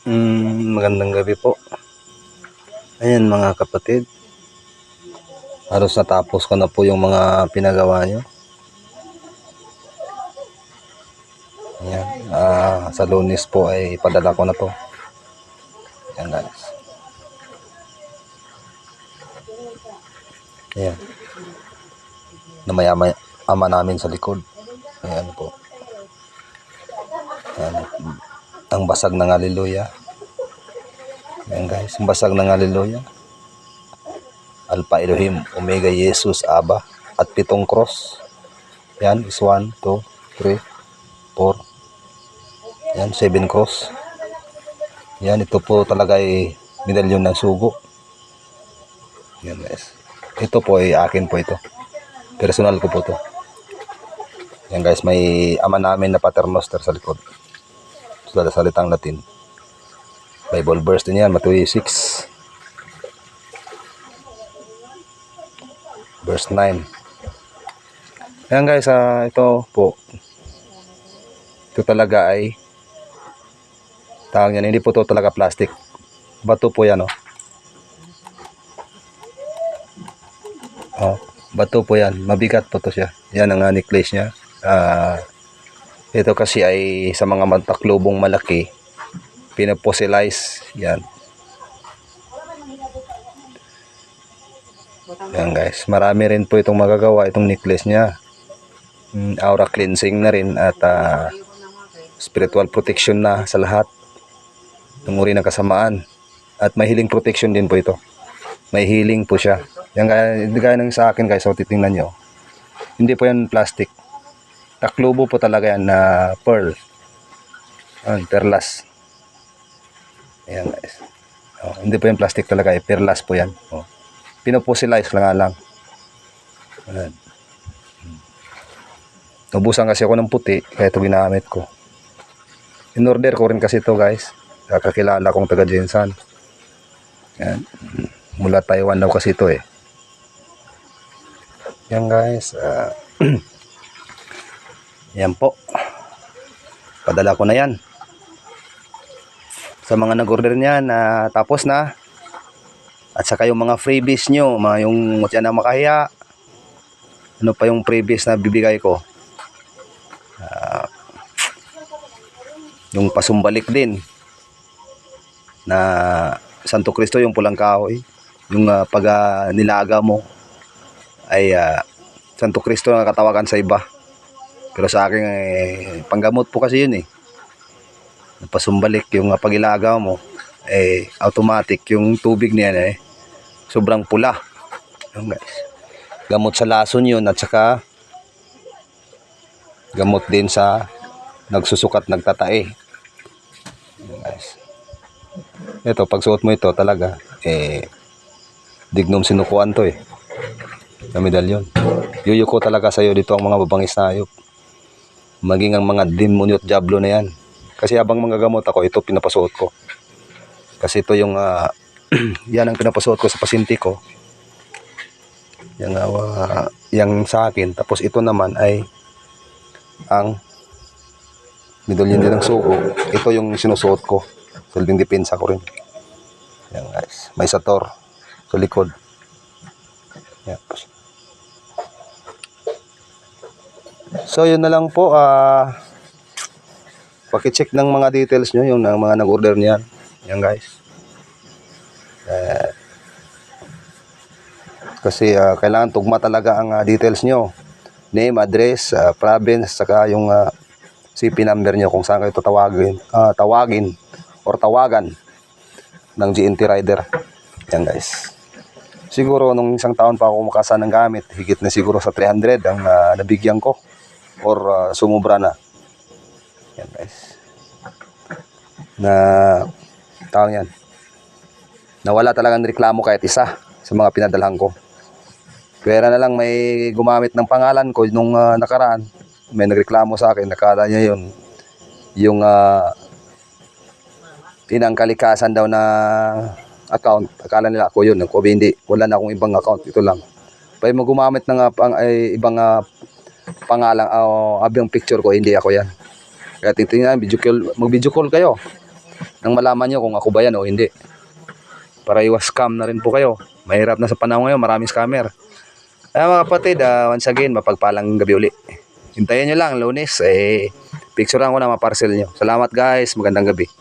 Mm, magandang gabi po. Ayan mga kapatid. Halos natapos ko na po yung mga pinagawa nyo. Ayan. Ah, sa lunes po ay ipadala ko na to. Ayan guys. Ayan. Na may ama, ama namin sa likod. Ayan po. Ayan. Ang basag ng haleluya. Ayan guys, ang basag ng haleluya. Alpha Elohim, Omega Jesus, Aba, at pitong cross. Yan, is 1, 2, 3, 4. Yan, 7 cross. Yan, ito po talaga ay medalyon ng sugo. Yan guys. Ito po ay akin po ito. Personal ko po to. Yan guys, may ama namin na paternoster sa likod. Sa salitang Latin. Bible verse din yan, Matthew 6. Verse 9. Ayan guys, ah, ito po. Ito talaga ay tawag yan, hindi po to talaga plastic. Bato po yan, oh. Oh, bato po yan. Mabigat po to siya. Yan ang ah, necklace niya. Ah, ito kasi ay sa mga mataklubong malaki, pinaposilize. Yan. Yan guys. Marami rin po itong magagawa, itong necklace niya. Mm, aura cleansing na rin at ah, spiritual protection na sa lahat ng uri ng kasamaan. At may healing protection din po ito. May healing po siya. Yan gaya, gaya ng sa akin guys, so titingnan nyo. Hindi po yan plastic. Taklubo po talaga yan na pearl. Ayan, perlas. Ayan guys. Oh, hindi po yan plastic talaga, eh, perlas po yan. Oh. Pinoposilize lang nga lang. Ayan. Nabusan kasi ako ng puti, kaya ito ginamit ko. In order ko rin kasi ito guys. Kakakilala kong taga Jensan. Yan. Mula Taiwan daw kasi ito eh. Yan guys. ah, yan po. Padala ko na yan. Sa mga nag-order niyan, na tapos na. At saka yung mga freebies nyo, mga yung mutya na makahiya. Ano pa yung freebies na bibigay ko? Ah, yung pasumbalik din na Santo Cristo yung pulang kahoy yung ah, pag ah, nilaga mo ay ah, Santo Cristo ang katawagan sa iba pero sa akin eh, panggamot po kasi yun eh. Pasumbalik yung uh, pagilaga mo eh automatic yung tubig niya eh. Sobrang pula. Yun guys. Gamot sa lason yun at saka gamot din sa nagsusukat nagtatae. Guys. Ito pag suot mo ito talaga eh dignum sinukuan to eh. Na medalyon. Yuyuko talaga sa iyo dito ang mga babangis na hayop maging ang mga demonyo at diablo na yan kasi habang mga gamot ako ito pinapasuot ko kasi ito yung ah, yan ang pinapasuot ko sa pasyente ko yung, uh, yung sa akin tapos ito naman ay ang medalyon din ng suko ito yung sinusuot ko Silbing depensa ko rin. Yan guys. May sator sa likod. Yan. So yun na lang po. ah Paki-check ng mga details nyo. Yung ng mga nag-order niyan. Yan guys. Eh, kasi ah, kailangan tugma talaga ang ah, details nyo. Name, address, ah, province, saka yung ah, CP number nyo kung saan kayo tatawagin, ah, tawagin or tawagan ng GNT Rider. Yan guys. Siguro nung isang taon pa ako makasa ng gamit, higit na siguro sa 300 ang ah, nabigyan ko or ah, sumubra na. Yan guys. Na tawag yan. Nawala talagang reklamo kahit isa sa mga pinadalhan ko. Pwera na lang may gumamit ng pangalan ko nung ah, nakaraan. May nagreklamo sa akin, nakala niya yun. Yung ah, inangkalikasan daw na account. Akala nila ako yun. Ako hindi. Wala na akong ibang account. Ito lang. Pwede mo gumamit ng ah, pang, ay, ibang ah, pangalan o abang picture ko. Hindi ako yan. Kaya titingnan, video call, mag-video call kayo. nang malaman nyo kung ako ba yan o hindi. Para iwas scam na rin po kayo. Mahirap na sa panahon ngayon, maraming scammer. Kaya mga kapatid, ah, once again, mapagpalang gabi uli. Hintayin nyo lang, lunes, eh, picturean ko na mga parcel nyo. Salamat guys, magandang gabi.